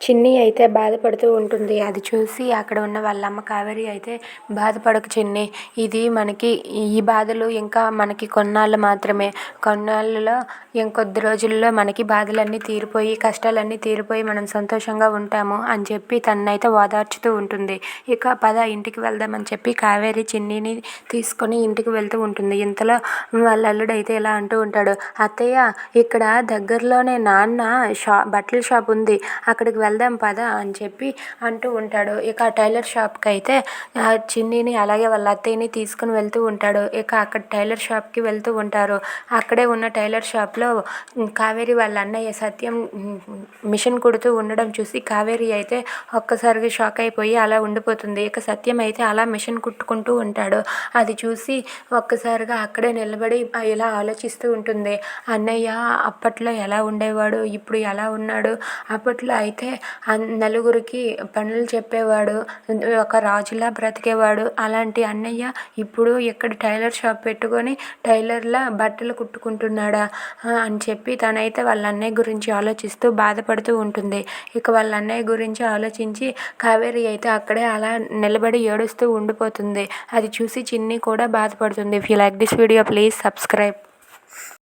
చిన్ని అయితే బాధపడుతూ ఉంటుంది. అది చూసి అక్కడ ఉన్న వాళ్ళమ్మ కావేరి అయితే బాధపడకు చిన్ని. ఇది మనకి ఈ బాధలు ఇంకా మనకి కొన్నాళ్ళు మాత్రమే. కొన్నాళ్ళలో ఇంకొద్ది రోజుల్లో మనకి బాధలన్నీ తీరిపోయి కష్టాలన్నీ తీరిపోయి మనం సంతోషంగా ఉంటాము అని చెప్పి తన్నైతే ఓదార్చుతూ ఉంటుంది. ఇక పద ఇంటికి వెళ్దామని చెప్పి కావేరి చిన్నిని తీసుకొని ఇంటికి వెళ్తూ ఉంటుంది. ఇంతలో వాళ్ళ అల్లుడు అయితే ఇలా అంటూ ఉంటాడు అత్తయ్య ఇక్కడ దగ్గరలోనే నాన్న షా బట్టల షాప్ ఉంది. అక్కడికి వెళ్దాం పద అని చెప్పి అంటూ ఉంటాడు. ఇక టైలర్ షాప్కి అయితే చిన్నిని అలాగే వాళ్ళ అత్తయ్యని తీసుకుని వెళ్తూ ఉంటాడు. ఇక అక్కడ టైలర్ షాప్కి వెళ్తూ ఉంటారు. అక్కడే ఉన్న టైలర్ షాప్లో కావేరి వాళ్ళ అన్నయ్య సత్యం మిషన్ కుడుతూ ఉండడం చూసి కావేరి అయితే ఒక్కసారిగా షాక్ అయిపోయి అలా ఉండిపోతుంది. ఇక సత్యం అయితే అలా మిషన్ కుట్టుకుంటూ ఉంటాడు. అది చూసి ఒక్కసారిగా అక్కడే నిలబడి ఇలా ఆలోచిస్తూ ఉంటుంది. అన్నయ్య అప్పట్లో ఎలా ఉండేవాడు? ఇప్పుడు ఎలా ఉన్నాడు? అప్పట్లో అయితే నలుగురికి పనులు చెప్పేవాడు ఒక రాజులా బ్రతికేవాడు. అలాంటి అన్నయ్య ఇప్పుడు ఇక్కడ టైలర్ షాప్ పెట్టుకొని టైలర్లా బట్టలు కుట్టుకుంటున్నాడా అని చెప్పి తనైతే వాళ్ళ అన్నయ్య గురించి ఆలోచిస్తూ బాధపడుతూ ఉంటుంది. ఇక వాళ్ళ అన్నయ్య గురించి ఆలోచించి కావేరి అయితే అక్కడే అలా నిలబడి ఏడుస్తూ ఉండిపోతుంది. అది చూసి చిన్ని కూడా బాధపడుతుంది. If you like this video please subscribe